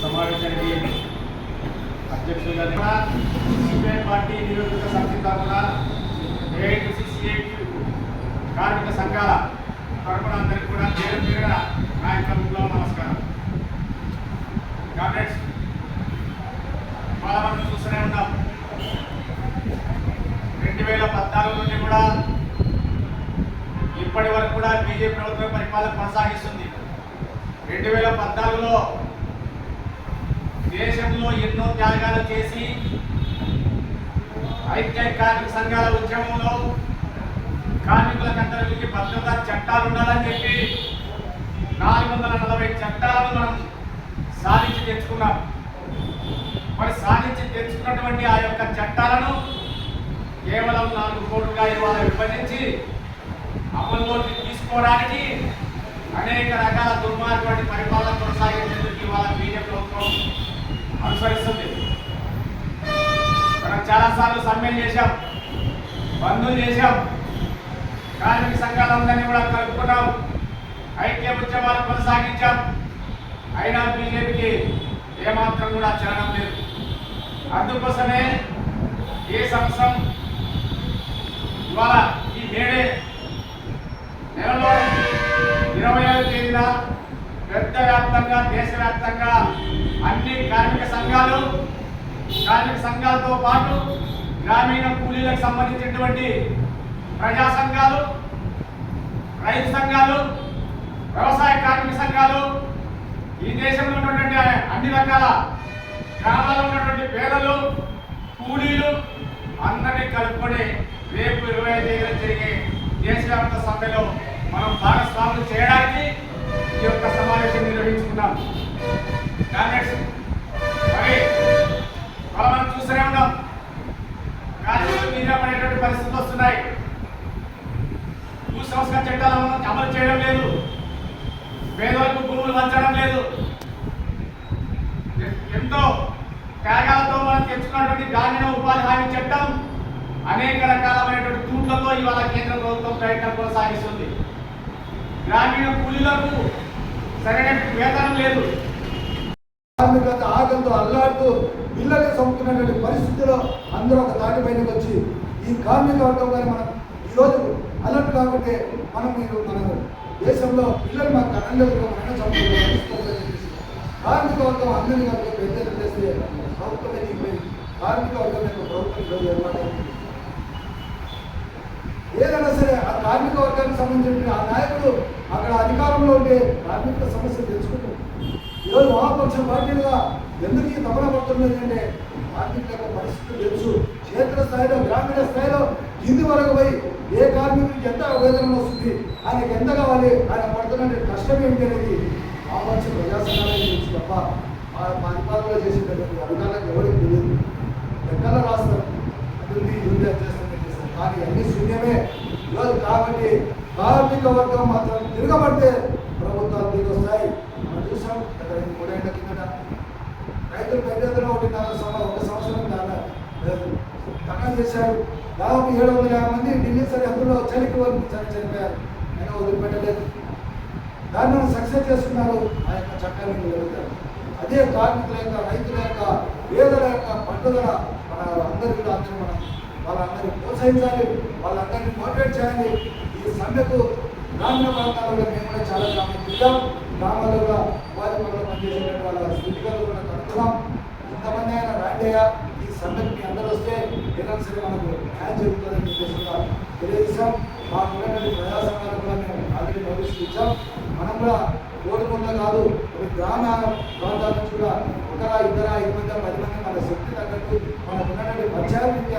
సమావేశానికి అధ్యక్షులుగా CPI party నియోజక సమితి తరఫున ఏఐటిసి కార్మిక సంఘాల తరఫున అందరికీ కూడా పేరు పేరున నా యొక్క విప్లవ నమస్కారం కాంగ్రెస్ మనం చూస్తూనే ఉన్నాం రెండు వేల పద్నాలుగు నుండి కూడా ఇప్పటి వరకు కూడా బీజేపీ ప్రభుత్వం పరిపాలన కొనసాగిస్తుంది. రెండు వేల పద్నాలుగులో దేశంలో ఎన్నో త్యాగాలు చేసి ఐక్య కార్మిక సంఘాల ఉద్యమంలో కార్మికులకు అందరికీ భద్రతా చట్టాలు ఉండాలని చెప్పి నాలుగు వందల నలభై చట్టాలను మనం సాధించి తెచ్చుకున్నాం. మరి సాధించి తెచ్చుకున్నటువంటి ఆ యొక్క చట్టాలను కేవలం నాలుగు కోట్లుగా ఇవాళ విభజించి అమల్లోకి తీసుకోవడానికి అనేక రకాల దుర్మార్గమైన పరిపాలన కొనసాగించేందుకు ఇవాళ బీజేపీ ప్రభుత్వం అనుసరిస్తుంది. మనం చాలాసార్లు సమ్మెలు చేశాం బంధువులు చేశాం కార్మిక సంఘాలందరినీ కూడా కలుపుకున్నాం ఐక్య ఉద్యమాలు కొనసాగించాం. అయినా బీజేపీకి ఏమాత్రం కూడా చలనం లేదు. అందుకోసమే ఏ సంవత్సరం ఇవాళ ఈ మేడే నెలలో ఇరవై ఐదు తేదీన పెద్ద వ్యాప్తంగా దేశవ్యాప్తంగా అన్ని కార్మిక సంఘాలు కార్మిక సంఘాలతో పాటు గ్రామీణ కూలీలకు సంబంధించినటువంటి ప్రజా సంఘాలు రైతు సంఘాలు వ్యవసాయ కార్మిక సంఘాలు ఈ దేశంలో ఉన్నటువంటి అన్ని రకాల గ్రామాల్లో ఉన్నటువంటి పేదలు కూలీలు అందరినీ కలుపుకొని రేపు ఇరవై ఐదు తేదీన జరిగే దేశవ్యాప్త సభ్యులు మనం భాగస్వాములు చేయడానికి ఈ యొక్క సమావేశం నిర్వహించుకున్నాం. కాంగ్రెస్ మరి మనం చూస్తూనే ఉన్నాం. కార్మికులు మీద పరిస్థితులు వస్తున్నాయి. భూ సంస్కరణ చట్టాలను అమలు చేయడం లేదు. పేదలకు భూములు వంచడం లేదు. ఎంతో త్యాగాలతో మనం తెచ్చుకున్నటువంటి గ్రామీణ ఉపాధి హామీ చట్టం అనేక రకాలమైనటువంటి తూట్లతో ఇవాళ కేంద్ర ప్రభుత్వం ప్రయత్నం కొనసాగిస్తుంది. గ్రామీణ కూలీలకు సరైన వేతనం లేదు. కార్మికత ఆకలితో అల్లాడుతూ ఇళ్ళని చంపుతున్నటువంటి పరిస్థితిలో అందరూ ఒక దాటి బయటకు వచ్చి ఈ కార్మిక వర్గం కానీ మనం ఈరోజు అలర్ట్ కాకుంటే మనం మీరు మన దేశంలో పిల్లలు మాకు కనందరితో మన చంపుతున్న కార్మిక వర్గం అందరినీ కనుక పెద్ద చేస్తే ప్రభుత్వం కార్మిక వర్గం యొక్క ప్రభుత్వం ఈరోజు ఏర్పాటైంది. ఏదైనా సరే ఆ కార్మిక వర్గానికి సంబంధించిన ఆ నాయకుడు అక్కడ అధికారంలో ఉండే కార్మిక సమస్యలు తెలుసుకుంటాం. ఈరోజు వామపక్ష పార్టీలుగా ఎందుకు ఈ తపన పడుతున్నది అంటే కార్మికుల పరిస్థితులు తెలుసు. క్షేత్ర స్థాయిలో గ్రామీణ స్థాయిలో కింది వరకు పోయి ఏ కార్మికుడికి ఎంత వేతనం వస్తుంది ఆయనకి ఎంత కావాలి ఆయన పడుతున్న కష్టం ఏమిటి అనేది వామపక్ష ప్రజాసంఘాలే తెలుసు తప్ప పరిపాలన చేసేటటువంటి అధికారులకు ఎవరికి తెలియదు. ఎక్కడ రాస్తారు అభివృద్ధి ఇల్లు చేస్తారు కానీ అన్ని శూన్యమే. ఈరోజు కాబట్టి కార్మిక వర్గం మాత్రం తిరగబడితే ప్రభుత్వాలు దిగి వస్తాయి మనం చూసాం గత మూడేళ్ళ కిందట రైతులు పెద్ద ఎత్తున ఒకటిన్నర ఒక సంవత్సరం దాకా ధర్నా చేశారు. దాదాపు ఏడు వందల యాభై మంది ఢిల్లీ సరిహద్దులో చలికి వరకు చని చనిపోయారు. అయినా వదిలిపెట్టలేదు. దాన్ని మనం సక్సెస్ చేస్తున్నారు. ఆ యొక్క చట్టాన్ని నిలబెట్టారు అదే కార్మికుల యొక్క రైతుల యొక్క పేదల యొక్క పట్టుదల మన అందరికీ కూడా అందరూ మనం వాళ్ళందరినీ ప్రోత్సహించాలి వాళ్ళందరినీ మోటివేట్ చేయాలి. ఈ సమ్మెకు గ్రామీణ ప్రాంతాలలో మేము కూడా చాలా గ్రామాలు తిరిగాం గ్రామాల్లో కూడా ఉపాధి పనులు పనిచేసేటువంటి వాళ్ళ స్థితిగతులు కూడా కనుక్కున్నాం ఇంతమంది అయినా రాండేయా ఈ సమ్మెకి అందరూ వస్తే ఏదైనా సరే మనకు న్యాయం జరుగుతుందని చెప్పేసి కూడా తెలియజేశాం. మాకు ఉన్నటువంటి ప్రజా సంఘాలు కూడా మేము ఆల్రెడీ నోటీసులు ఇచ్చాం. మనం కూడా ఓటు కాదు ఒక గ్రామ ప్రాంతాల నుంచి కూడా ఒకరా ఇద్దరా ఐదు మంది పది మంది మన శక్తి తగ్గట్టు మనకు ఉన్నటువంటి పంచాయతీ విద్య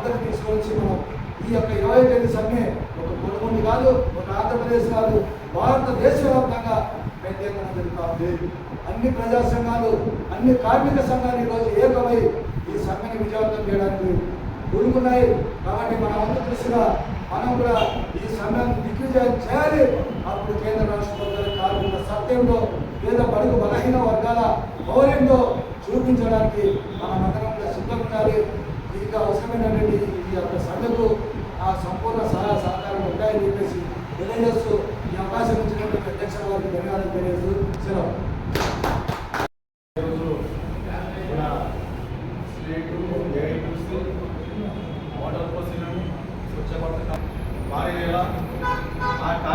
అందరూ తీసుకొచ్చి మనం ఈ యొక్క ఇరవై తేదీ సమ్మె ఒక కొనుగోలు కాదు ఒక ఆంధ్రప్రదేశ్ కాదు భారతదేశ వ్యాప్తంగా పెద్ద ఎత్తున ఉంది. అన్ని ప్రజా సంఘాలు అన్ని కార్మిక సంఘాలు ఈరోజు ఏకమై ఈ సమ్మెని విజయవంతం చేయడానికి కూడుకున్నాయి కాబట్టి మన అందరూ దృష్టిగా మనం కూడా ఈ సమ్మెను దిగ్విజయం చేయాలి. అప్పుడు కేంద్ర రాష్ట్ర ప్రభుత్వాల కార్మిక సత్యంలో పేద బడుగు బలహీన వర్గాల గౌరవంలో చూపించడానికి మన మండలం కూడా ఉండాలి. దీనికి అవసరమైనటువంటి ఈ యొక్క సమ్మెకు ఆ సంపూర్ణ సహాయ సహకారం ఉంటాయని చెప్పేసి తెలియజేస్తూ ఈ అవకాశం ఇచ్చినటువంటి అధ్యక్ష వారికి ధన్యవాదాలు తెలియజేస్తూ సెలవు ఈరోజు మన స్టేట్ వాటర్ పోసిన స్వచ్ఛపడుతున్న భారీగా ఆ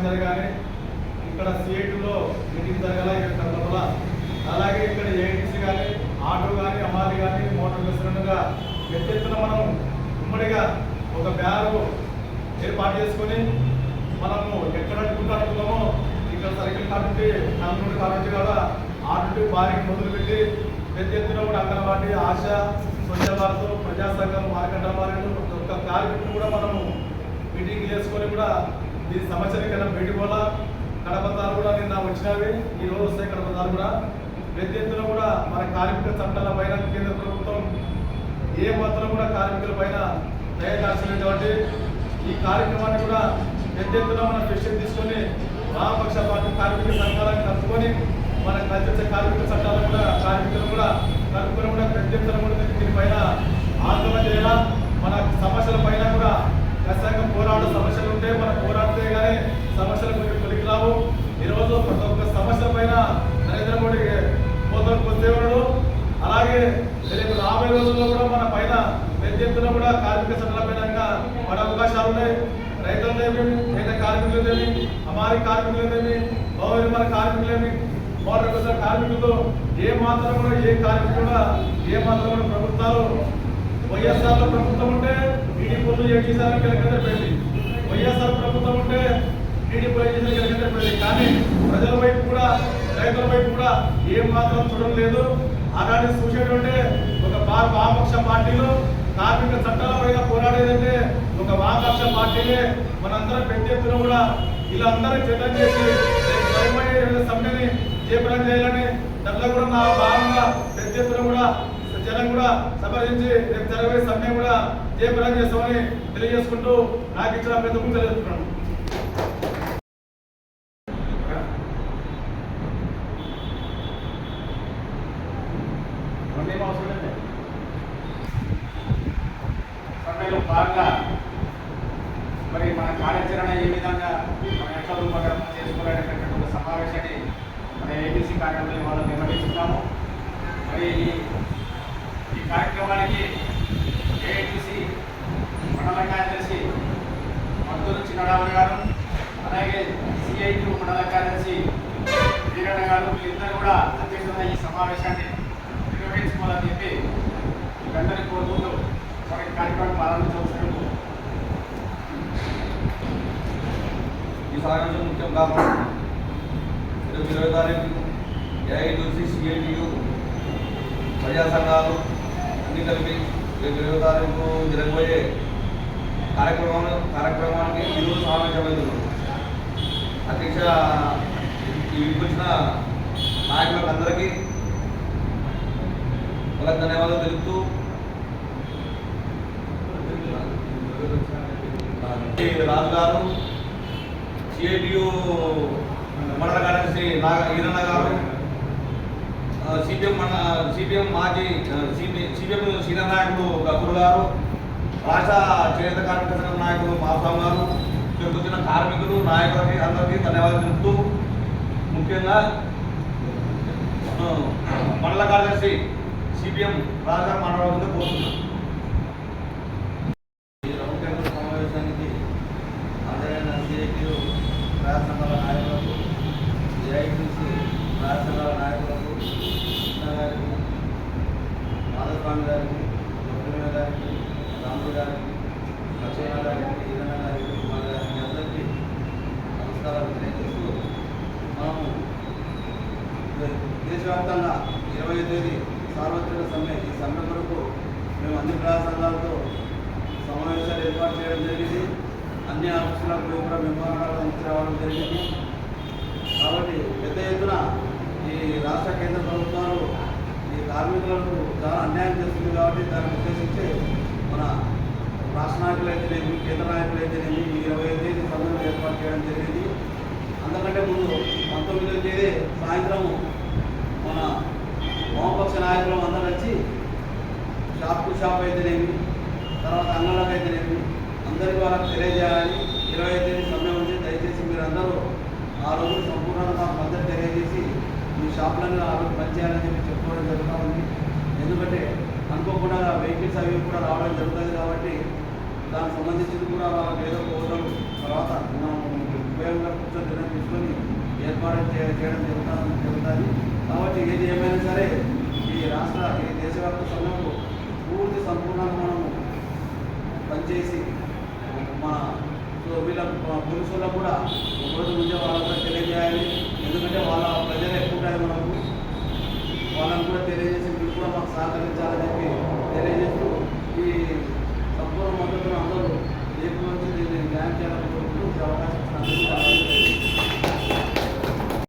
గ్రామ కానీ ఇక్కడ సీటులో మీటింగ్ జరగాల ఇక్కడ కలపల అలాగే ఇక్కడ ఏఐటీసీ కానీ ఆటో కానీ అమాలి కానీ మోటార్ వెసులుగా పెద్ద ఎత్తున మనం ఉమ్మడిగా ఒక బ్యాగు ఏర్పాటు చేసుకొని మనము ఎక్కడ అనుకుంటున్నామో ఇక్కడ సైకిల్ కాబట్టి నలుగురు కాబట్టి కూడా ఆటో భారీకి మొదలుపెట్టి పెద్ద ఎత్తున కూడా అంగన్వాడీ ఆశ స్వచ్ఛ భారత్ ప్రజా సంఘం మార్కెట్ భారత్ ఒక కార్మికులు కూడా మనము మీటింగ్ చేసుకొని కూడా ఈ సంవత్సరం కన్నా పెట్టి కూడా కడప కడపతాలు కూడా నిన్న వచ్చినవి. ఈ రోజు వస్తాయి కడపతాలు కూడా. పెద్ద ఎత్తున కూడా మన కార్మిక చట్టాల పైన కేంద్ర ప్రభుత్వం ఏ మాత్రం కూడా కార్మికుల పైన దయదార్చలేటువంటి ఈ కార్యక్రమాన్ని కూడా పెద్ద ఎత్తున మన దృష్టికి తీసుకొని వామపక్ష పార్టీ కార్మిక సంఘాలను కలుపుకొని మన కల్పించే కార్మిక చట్టాలను కూడా కార్మికులు కూడా కలుపుకొని కూడా పెద్ద ఎత్తున కూడా దీనిపైన ఆందోళన చేయాలా మన సమస్యల పైన కూడా ఖచ్చితంగా పోరాడు సమస్యలు ఉంటే మన పోరాట సమస్యలు కొన్ని కొలికి రావు. ఈరోజు ప్రతి ఒక్క సమస్య పైన నరేంద్ర మోడీ పోతాడు కొద్దేవాడు అలాగే రేపు రాబోయే రోజుల్లో కూడా మన పైన పెద్ద ఎత్తున కూడా కార్మిక చట్టాల పైన పడే అవకాశాలు ఉన్నాయి. రైతులదేమి పేద కార్మికులదేమి అమారి కార్మికులదేమి పౌర మన కార్మికులేమి మోటార్ బస్సుల కార్మికులు ఏ మాత్రం కూడా ఏ కార్మికులు కూడా ఏ మాత్రం కూడా ప్రభుత్వాలు వైఎస్ఆర్ ప్రభుత్వం ఉంటే టీడీపీలు ఏటీసార్ కింద పెళ్ళి వైఎస్ఆర్ ప్రభుత్వం ఉంటే టీడీపీ ఏటీసార్ కింద కానీ ప్రజల వైపు కూడా రైతుల వైపు కూడా ఏం మాత్రం చూడడం లేదు అలాంటి సూచనలు ఒక వా- వామపక్ష పార్టీలు కార్మిక చట్టాల పైన పోరాడేదంటే ఒక వామపక్ష పార్టీలే మనందరం పెద్ద ఎత్తున కూడా వీళ్ళందరూ చర్చ చేసి సమ్మెని చేపడం చేయాలని దాంట్లో కూడా నా భాగంగా పెద్ద ఎత్తున కూడా జనం కూడా సంప్రదించి రేపు జరగబోయే సమ్మె కూడా చేపడం చేస్తామని తెలియజేసుకుంటూ నాకు ఇచ్చిన పెద్ద తెలియజేస్తున్నాను రెండేం అవసరం లేదు. సమ్మెలో భాగంగా మరి మన కార్యాచరణ ఏ విధంగా మనం ఎట్లా రూపకల్పన చేసుకోవాలనేటటువంటి ఒక సమావేశాన్ని మన ఏబీసీ కార్యక్రమంలో వాళ్ళు నిర్వహిస్తున్నాము మరి ఈ- కార్యక్రమానికి ఏఐటీసీ మండల కార్యదర్శి మద్దూరు చిన్నరావు గారు అలాగే సిఐటి మండల కార్యదర్శి వీరన్న గారు వీళ్ళిద్దరు కూడా అధ్యక్షత ఈ సమావేశాన్ని నిర్వహించుకోవాలని చెప్పి వీళ్ళందరినీ కోరుకుంటూ మరి కార్యక్రమం ప్రారంభించవలసిన ఈ ముఖ్యం కారణం ఈరోజు ఇరవై తారీఖు ఏఐటీసీ సిఐటియు ప్రజా సంఘాలు అన్నీ కలిపి రేపు ఇరవై తారీఖు జరగబోయే కార్యక్రమం కార్యక్రమానికి ఈరోజు సమావేశమైంది అధ్యక్ష ఈ వచ్చిన నాయకులకు అందరికీ వాళ్ళకి ధన్యవాదాలు తెలుపుతూ ఈ రాజు గారు సిఐటియు మండల కార్యదర్శి నాగ ఈరన్న గారు సిపిఎం మన సిపిఎం మాజీ సిపిఎం సీనియర్ నాయకుడు గబ్బురు గారు రాష్ట్ర చేనేత కార్మిక సంఘం నాయకుడు మాస్వామి గారు ఇక్కడికి వచ్చిన కార్మికులు నాయకులకి అందరికీ ధన్యవాదాలు తెలుపుతూ ముఖ్యంగా మండల కార్యదర్శి సిపిఎం రాజా మండలంగా కోరుతున్నాను ఈ రౌండ్ టేబుల్ సమావేశానికి హాజరైన సిఐటియు రాష్ట్ర సంఘాల నాయకులకు ఏఐటీసీ రాష్ట్ర సంఘాల నాయకులకు కృష్ణ గారికి మాధస్వామి గారికి లక్ష్మణ గారికి రాముడు గారికి లక్ష్మణ గారికి ఈరన్న గారికి కుమార్ గారికి అందరికీ నమస్కారాలు తెలియజేస్తూ మనము దేశవ్యాప్తంగా ఇరవై తేదీ సార్వత్రిక సమ్మె ఈ సమ్మె కొరకు మేము అన్ని ప్రజా సంఘాలతో సమావేశాలు ఏర్పాటు చేయడం జరిగింది. అన్ని ఆఫీసులకు కూడా మెమోరాండాలు రావడం జరిగింది. కాబట్టి పెద్ద ఎత్తున ఈ రాష్ట్ర కేంద్ర ప్రభుత్వాలు ఈ కార్మికులకు చాలా అన్యాయం చేస్తుంది కాబట్టి దాన్ని ఉద్దేశించి మన రాష్ట్ర నాయకులు అయితేనేమి కేంద్ర నాయకులు అయితేనేమి ఈ ఇరవై తేదీ సమ్మెను ఏర్పాటు చేయడం జరిగింది. అంతకంటే ముందు పంతొమ్మిదవ తేదీ సాయంత్రం మన వామపక్ష నాయకులు అందరూ వచ్చి షాప్ టు షాప్ అయితేనేమి తర్వాత అంగళ్ళకి అయితేనేమి అందరి వాళ్ళకి తెలియజేయాలని ఇరవై తేదీ సమయం ఉంది దయచేసి మీరందరూ ఆ రోజు సంపూర్ణంగా మద్దతు తెలియజేసి మీ షాపులను ఆ రోజు పనిచేయాలని చెప్పి చెప్పుకోవడం జరుగుతూ ఉంది. ఎందుకంటే అనుకోకుండా వెహికల్స్ అవి కూడా రావడం జరుగుతుంది కాబట్టి దానికి సంబంధించింది కూడా వాళ్ళకి ఏదో పోవడం తర్వాత మనం ఉపయోగంగా కూర్చొని నిర్ణయం తీసుకొని ఏర్పాటు చేయడం జరుగుతుంది జరుగుతుంది. కాబట్టి ఏది ఏమైనా సరే ఈ రాష్ట్ర ఈ దేశవ్యాప్త సమయంలో పూర్తి సంపూర్ణంగా మనము పనిచేసి మన వీళ్ళ మన కూడా ఒకరోజు ముందే వాళ్ళంతా తెలియజేయాలి. ఎందుకంటే వాళ్ళ వాళ్ళని కూడా తెలియజేసి మీరు కూడా మాకు సహకరించాలని చెప్పి తెలియజేస్తూ ఈ సంపూర్ణ మద్దతును అందరూ రేపు నుంచి దీన్ని న్యాయం చేయాలని కోరుకుంటూ అవకాశం